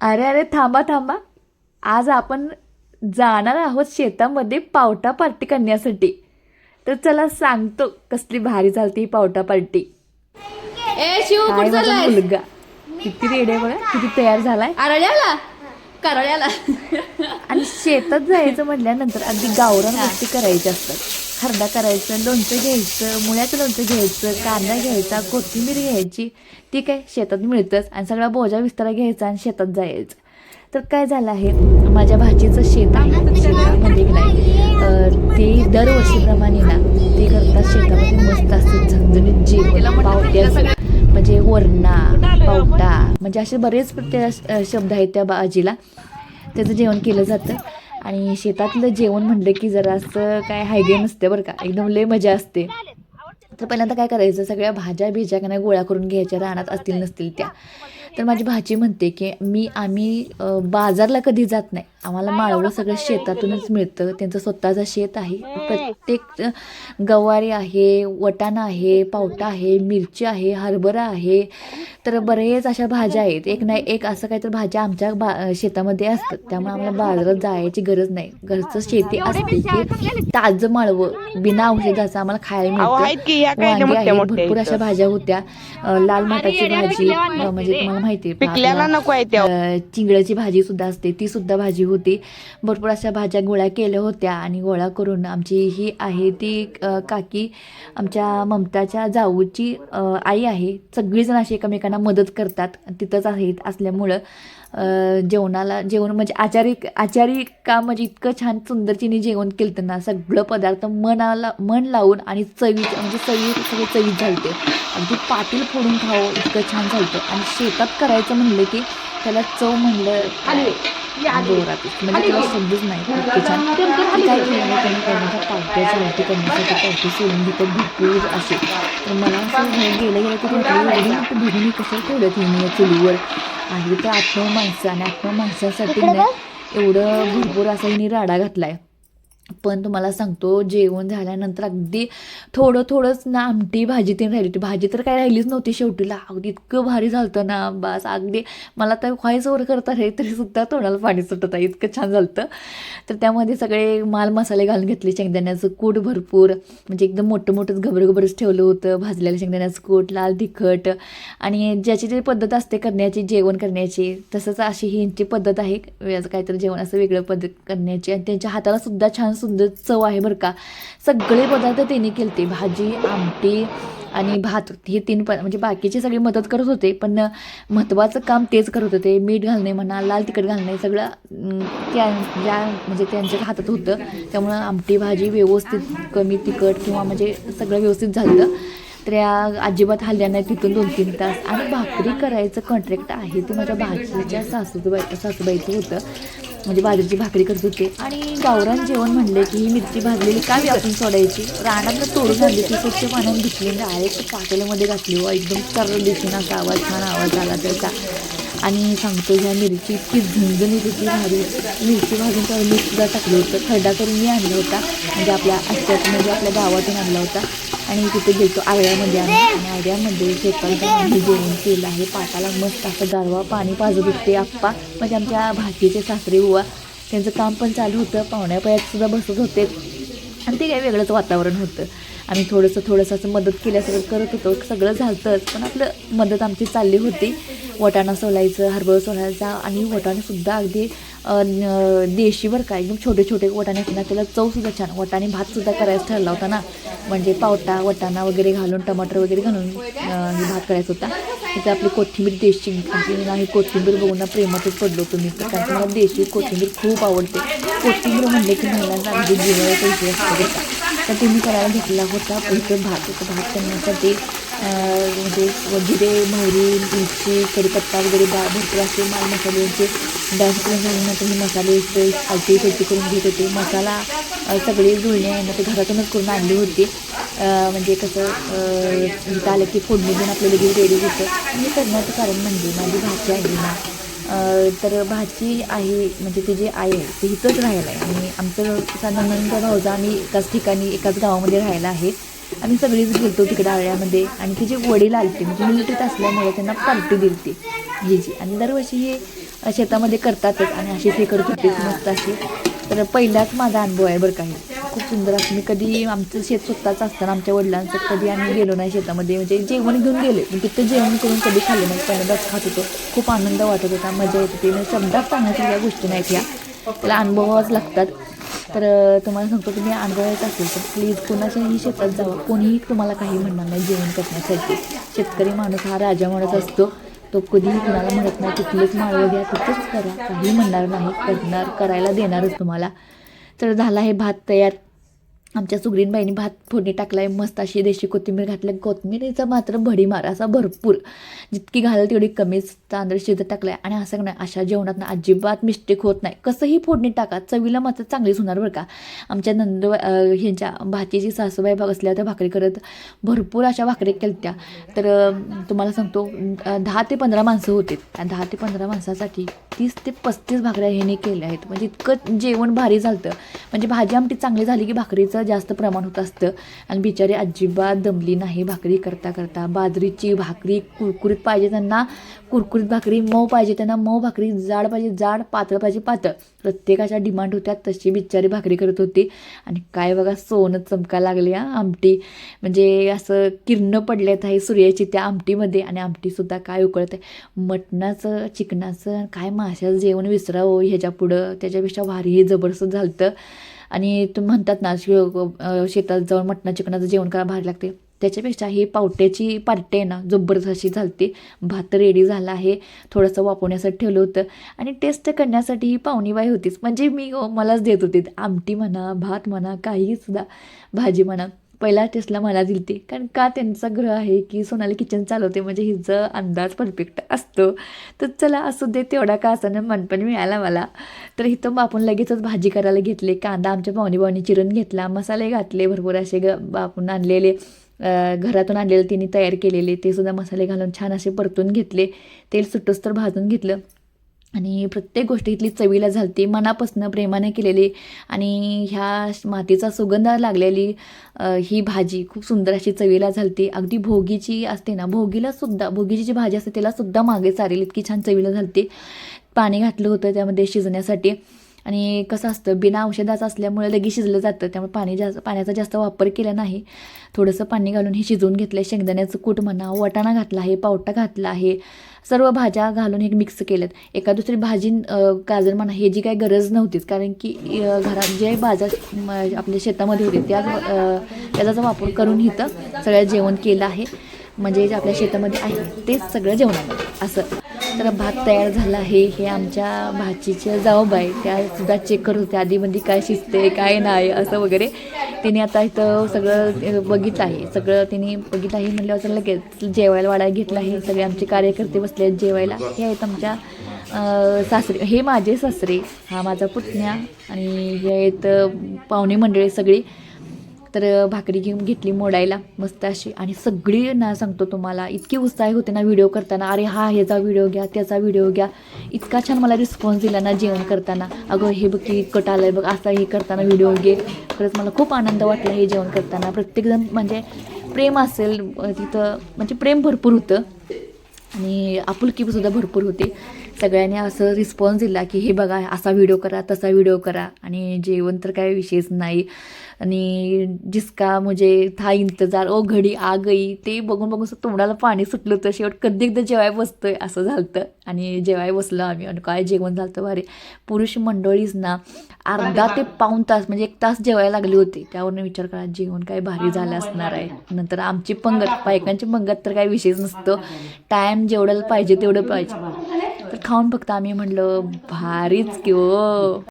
अरे अरे थांबा थांबा. आज आपण जाणार आहोत शेतामध्ये पावटा पार्टी करण्यासाठी. तर चला सांगतो कसली भारी चालते ही पावटा पार्टी. ए शिव हाय कुठं माझा चाललाय मुलगा. किती रेडे बघा किती तयार झालाय. आरळ्याला? करळ्याला. आणि शेतात जायचं म्हटल्यानंतर अगदी गावरान गोष्टी करायच्या असतात. खरडा करायचं लोणचं घ्यायचं मुळ्याचं लोणचं घ्यायचं कांदा घ्यायचा कोथिंबीर घ्यायची. ती काय शेतात मिळतंच आणि सगळा बोजा विस्तारा घ्यायचा आणि शेतात जायचं. तर काय झालं आहे माझ्या भाचीचं शेत आहे म्हणजे की नाही ते दरवर्षीप्रमाणे ना ते करतात शेतामध्ये मस्त असतं झणझणीत जेवण पावट्याचं म्हणजे वरणा पावटा म्हणजे असे बरेच त्या शब्द आहेत त्या भाजीला त्याचं जेवण केलं जातं. आणि शेतातलं जेवण म्हणलं की जरा असं काय हायगे नसते बरं का. एकदम लय मजा असते. तर पहिल्यांदा काय करायचं सगळ्या भाज्या भिज्या का नाही गोळा करून घ्यायच्या रानात असतील नसतील त्या. तर माझी भाची म्हणते की मी आम्ही बाजारला कधी जात नाही. आम्हाला माळवं सगळं शेतातूनच मिळतं. त्यांचं स्वतःचं शेत आहे. प्रत्येक गवारी आहे वटाणा आहे पावटा आहे मिरची आहे हरभरा आहे. तर बरेच अशा भाज्या आहेत. एक नाही एक असं काहीतरी भाज्या आमच्या बा शेतामध्ये असतात. त्यामुळे आम्हाला बाजारात जायची गरज नाही. घरचं शेती असते की ताजं माळवं बिना औषधाचं आम्हाला खायला मिळतं. वांगी मोठ्या भरपूर अशा. भाज्या होत्या. लाल माटाची भाजी म्हणजे तुम्हाला माहिती पिकल्याला नको आहे चिंगळाची भाजी सुद्धा असते ती सुद्धा भाजी होती. भरपूर अशा भाज्या गोळा केल्या होत्या आणि गोळा करून आमची ही आहे ती काकी आमच्या ममताच्या जाऊची आई आहे. सगळीजण अशी एकमेकांना मदत करतात. तिथंच आहेत असल्यामुळं जेवणाला जेवण म्हणजे आचारी आचारी काम म्हणजे इतकं छान सुंदर तिने जेवण केलं ना सगळं पदार्थ मनाला मन लावून आणि चवी म्हणजे चवी सगळे चवीत झालते. अगदी पाटील फोडून खावं इतकं छान झालतं. आणि शेतात करायचं म्हणलं की त्याला चव म्हणलं म्हणजे त्याला नाही. काय केलं त्यांनी करण्याच्या पावट्याची आमटी करण्यासाठी पावटी सोडून घेतात भरपूर असे. तर मला असं गेलं गेलं की म्हटलं एवढी मोठी कसं ठेवलं तिने चुलीवर? तर आठ नऊ माणसं आणि नऊ माणसांसाठी एवढं भरपूर असा हिने राडा घातलाय. पण तुम्हाला सांगतो जेवण झाल्यानंतर अगदी थोडं थोडंच ना आमटी भाजी ते राहिली होती. भाजी तर काय राहिलीच नव्हती शेवटीला अगदी इतकं भारी झालं ना बस. अगदी मला तर व्हायचं वर करता रे तरी सुद्धा तोंडाला पाणी सुटत आहे इतकं छान झालं तर त्यामध्ये सगळे माल मसाले घालून घेतले शेंगदाण्याचं कूट भरपूर. म्हणजे एकदम मोठं मोठंच घबरघबरच ठेवलं होतं. भाजलेलं शेंगदाण्याचं कूट लाल तिखट. आणि ज्याची जी पद्धत असते करण्याची जेवण करण्याची तसंच अशी ही यांची पद्धत आहे. काहीतरी जेवण असं वेगळं पद्धत करण्याची. आणि त्यांच्या हाताला सुद्धा छान सुंदर चव आहे बरं का. सगळे पदार्थ त्यांनी केलते. भाजी आमटी आणि भात. हे तीन प म्हणजे बाकीचे सगळे मदत करत होते पण महत्त्वाचं काम तेच करत होते. मीठ घालणे म्हणा लाल तिखट घालणे सगळं त्या ज्या म्हणजे त्यांच्या हातात होतं. त्यामुळं आमटी भाजी व्यवस्थित कमी तिखट किंवा म्हणजे सगळं व्यवस्थित झालं तर या अजिबात हल्ल्या नाही तिथून दोन तीन तास. आणि भाकरी करायचं कॉन्ट्रॅक्ट आहे. ते माझ्या भाजीच्या सासूबाई सासूबाईचं होतं. म्हणजे बाजरीची भाकरी करत होते. आणि गावरान जेवण म्हणले की ही मिरची भाजलेली का बी आपण सोडायची? रानातनं तोडून आणली ती स्वच्छ पाण्याने धुतली डायरेक्ट पातेल्यामध्ये घातली व एकदम सर्व दिसून असा आवाज छान आवाज आला त्याचा. आणि सांगतो ह्या मिरची इतकी झणझणीत होती भारी. मिरची भाजून त्यावर मीठ सुद्धा टाकलं होतं. खरडा करून मी आणला होता. म्हणजे आपल्या अस्त्यात म्हणजे आपल्या गावातून आणला होता. आणि तिथे गेलो आळ्यामध्ये आम्ही. आणि आळ्यामध्ये शेतात आम्ही जेवण केलं आहे पाटाला मस्त असं गारवा पाणी पाजत होते आप्पा. म्हणजे आमच्या भाजीचे सासरे बुवा त्यांचं काम पण चालू होतं. पाहुण्यापयात सुद्धा बसत होते. आणि ते काही वेगळंच वातावरण होतं. आम्ही थोडंसं थोडंसं असं मदत केल्यासारखं करत होतो. सगळं झालतंच पण आपलं मदत आमची चालली होती. वटाणा सोलायचं हरभरा सोलायचा आणि वटाणेसुद्धा अगदी देशी बरं का एकदम छोटे छोटे वटाणे असतात त्याला चवसुद्धा छान वटाणे भातसुद्धा करायचा ठरला होता ना म्हणजे पावटा वटाणा वगैरे घालून टमाटर वगैरे घालून भात करायचा होता. तिथे आपली कोथिंबीर देशी आपली नाही कोथिंबीर बघून ना प्रेमातच पडलो तुम्ही तर कारण मला देशी कोथिंबीर खूप आवडते. कोथिंबीर म्हणले की महिलांना अगदी जिव्हाळ्याचा विषय असतो तर तुम्ही करायला घेतला होता इथं भात भात करण्यासाठी म्हणजे जिरे मोहरी मिरची कढीपत्ता वगैरे बा भरपूर असे माल मसाल्यांचे डान्स करून झाल्यानंतर मी मसाले इथे आलटी पेटी करून घेत होते. मसाला सगळे जुळणे आहे ना ते घरातूनच करून आणली होती. म्हणजे कसं अं, इथं आलं की फोडणी देऊन आपलं लगेच रेडी होतं. मी करण्याचं कारण म्हणजे माझी भाची आहे ना. तर भाची आहे म्हणजे ती जी आई आहे ती इथंच राहायला आहे. आणि आमचं साधारणतः भाऊजा आम्ही एकाच ठिकाणी एकाच गावामध्ये राहायला आहे. आम्ही सगळीच गेलतो तिकडे आळ्यामध्ये. आणि तिचे वडील आलते म्हणजे मिलिटरीत असल्यामुळे त्यांना पार्टी दिली ती जी. आणि दरवर्षी हे शेतामध्ये करतातच आणि अशी ते करत होते मस्त अशी. तर पहिलाच माझा अनुभव आहे बरं काही खूप सुंदर असं. मी कधी आमचं शेत स्वतःच असताना आमच्या वडिलांचं कधी आम्ही गेलो नाही शेतामध्ये. म्हणजे जेवण घेऊन गेले. पण तिथं जेवण करून कधी खाल्लं नाही. पहिल्यांदाच खात होतो. खूप आनंद वाटत होता. मजा येत होती. म्हणजे शब्दात सांगायच्या या गोष्टी नाहीत ह्या त्याला अनुभवाच लागतात. तर तुम्हाला सांगतो तुम्ही अनुभवायचं असेल. तर प्लीज कोणाच्याही शेतात जावं. कोणीही तुम्हाला काही म्हणणार नाही जेवण करण्यासाठी. शेतकरी माणूस हा राजा माणूस असतो. तो कधीही कुणाला म्हणत नाही कुठलेच माळवं घ्या तिथेच करा. काही म्हणणार नाही करणार करायला देणारच तुम्हाला. तर झाला हे भात तयार. आमच्या सुगरीनबाईंनी भात फोडणी टाकला आहे मस्त अशी देशी कोथिंबीर घातली कोथिंबीरीचा मात्र भडीमार असा भरपूर. जितकी घालेल तेवढी कमीच तांदूळ शिजत टाकला आहे आणि असं नाही अशा जेवणात ना अजिबात मिस्टेक होत नाही. कसंही फोडणी टाका चवीला मात्र चांगलीच होणार बरं का. आमच्या नंद ह्यांच्या भाचीची सासूबाई भाग असल्या त्या भाकरी करत भरपूर अशा भाकरी केल्या तर तुम्हाला सांगतो दहा ते पंधरा माणसं होते आणि दहा ते पंधरा माणसासाठी तीस ते पस्तीस भाकऱ्या ह्याने केल्या आहेत. म्हणजे इतकं जेवण भारी झालं म्हणजे भाजी आमटी चांगली झाली की भाकरीचं जास्त प्रमाण होत असतं. आणि बिचारी अजिबात दमली नाही भाकरी करता करता. बाजरीची भाकरी कुरकुरीत पाहिजे त्यांना. कुरकुरीत भाकरी मऊ पाहिजे त्यांना. मऊ भाकरी जाड पाहिजे जाड पातळ पाहिजे पातळ. प्रत्येकाच्या डिमांड होत्या तशी बिचारी भाकरी करत होती. आणि काय बघा सोनं चमका लागली हा आमटी. म्हणजे असं किरणं पडल्यात आहे सूर्याची त्या आमटीमध्ये. आणि आमटीसुद्धा काय उकळत आहे. मटणाचं चिकनाचं काय माशाचं जेवण विसरावं ह्याच्या पुढं. त्याच्यापेक्षा भारी जबरदस्त झालं आणि तुम्ही म्हणतात ना शेतात जाऊन मटणा चिकनाचं जेवण करा भारी लागते. त्याच्यापेक्षा ही पावट्याची पार्टी आहे ना जबरदस्त अशी झालती. भात रेडी झाला आहे थोडंसं वापरण्यासाठी ठेवलं होतं. आणि टेस्ट करण्यासाठी ही पाहुणीबाई होतीच. म्हणजे मी मलाच देत होती. आमटी म्हणा भात म्हणा काहीसुद्धा भाजी म्हणा. पहिला टेस्टला मला दिली ती कारण का त्यांचा ग्रह आहे की सोनाली किचन चालवते म्हणजे हिचं अंदाज परफेक्ट असतो. तर चला असू दे तेवढा का असं मनपण मिळाला मला. तर इथं बापून आपण लगेचच भाजी करायला घेतले कांदा आमच्या पाहुणी पाहुणी चिरून घेतला मसाले घातले भरपूर असे ग बापून आणलेले घरातून आणलेले तिने तयार केलेले ते सुद्धा मसाले घालून छान असे परतून घेतले. तेल सुटूस तर भाजून घेतलं. आणि प्रत्येक गोष्ट इथली चवीला झालती मनापासून प्रेमाने केलेली आणि ह्या मातीचा सुगंध लागलेली ही भाजी खूप सुंदर अशी चवीला झालती. अगदी भोगीची असते ना भोगीला सुद्धा भोगीची जी भाजी असते तिला सुद्धा मागे चारेल इतकी छान चवीला झालती. पाणी घातलं होतं त्यामध्ये शिजण्यासाठी. आणि कसं असतं बिना औषधाचं असल्यामुळे लगेच शिजलं जातं. त्यामुळे पाणी जास्त पाण्याचा जास्त वापर केला नाही. थोडंसं पाणी घालून हे शिजवून घेतलं आहे शेंगदाण्याचं कूट म्हणा वाटाणा घातला आहे पावटा घातला आहे. सर्व भाज्या घालून एक मिक्स केल्यात. एका दुसरी भाजी गाजर म्हणा हे जी काही गरज नव्हतीच. कारण की घरात जे बाजार आपल्या शेतामध्ये होते त्या त्याचा वापर करून इथं सगळं जेवण केलं आहे. म्हणजे जे आपल्या शेतामध्ये आहे तेच सगळं जेवणामध्ये. असं. तर भात तयार झाला आहे. हे आमच्या भाचीच्या जाऊबाई त्या सुद्धा चेक करत होत्या. आधीमध्ये काय शिजते काय नाही असं वगैरे. तिने आता इथं सगळं बघितलं आहे. सगळं तिने बघितलं आहे. म्हटल्यावर असं लगेच जेवायला वाढायला घेतलं आहे. सगळे आमचे कार्यकर्ते बसले आहेत जेवायला. हे आहेत आमच्या सासरे. हे माझे सासरे. हा माझा पुतण्या आणि हे आहेत पाहुणे मंडळी सगळी. तर भाकरी घेऊन घेतली मोडायला मस्त अशी. आणि सगळी ना सांगतो तुम्हाला इतकी उत्साही होते ना व्हिडिओ करताना. अरे हा ह्याचा व्हिडिओ घ्या त्याचा व्हिडिओ घ्या. इतका छान मला रिस्पॉन्स दिला ना जेवण करताना. अगं हे बघ की कट आलं आहे बघ असा हे करताना व्हिडिओ घे. खरंच मला खूप आनंद वाटला हे जेवण करताना. प्रत्येकजण म्हणजे प्रेम असेल तिथं म्हणजे प्रेम भरपूर होतं. आणि आपुलकीसुद्धा भरपूर होती. सगळ्यांनी असं रिस्पॉन्स दिला की हे बघा असा व्हिडिओ करा तसा व्हिडिओ करा. आणि जेवण तर काय विशेष नाही. आणि जिसका म्हणजे था इंतजार ओ घडी आ गई ते बघून बघून तोंडाला पाणी सुटलं होतं. शेवट कधी एकदा जेवाय बसतोय असं झालं आणि जेवाय बसलो आम्ही. आणि काय जेवण झालं भारी. पुरुष मंडळीच ना अर्धा ते पाऊण तास म्हणजे एक तास जेवायला लागले होते. त्यावरून विचार करा जेवण काय भारी झालं असणार आहे. नंतर आमची पंगत बायकांची पंगत तर काही विशेष नसतं. टाईम जेवढं पाहिजे तेवढं पाहिजे. तर खाऊन फक्त आम्ही म्हणलं भारीच की ओ